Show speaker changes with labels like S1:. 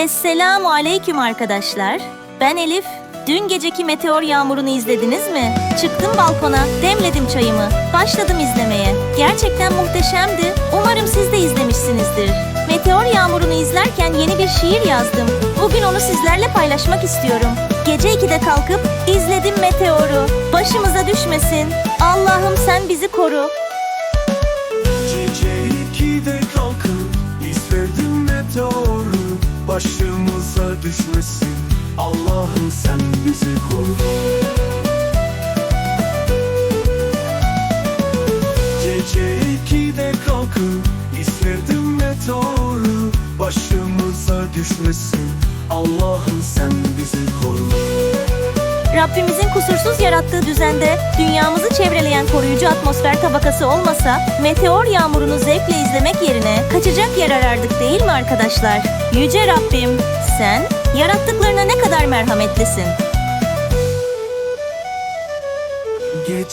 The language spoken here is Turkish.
S1: Esselamu aleyküm arkadaşlar. Ben Elif. Dün geceki meteor yağmurunu izlediniz mi? Çıktım balkona, demledim çayımı, başladım izlemeye. Gerçekten muhteşemdi. Umarım siz de izlemişsinizdir. Meteor yağmurunu izlerken yeni bir şiir yazdım. Bugün onu sizlerle paylaşmak istiyorum. Gece 2'de kalkıp izledim meteoru. Başımıza düşmesin. Allah'ım sen bizi koru.
S2: Başımıza düşmesin. Allah'ım sen bizi koru. Gece ikide kalkıp izledim meteoru Başımıza düşmesin. Allah'ım sen bizi koru.
S1: Rabbimizin kusursuz yarattığı düzende dünyamızı çevreleyen koruyucu atmosfer tabakası olmasa meteor yağmurunu zevkle izlemek yerine kaçacak yer arardık değil mi arkadaşlar? Yüce Rabbim sen yarattıklarına ne kadar merhametlisin.
S2: Gece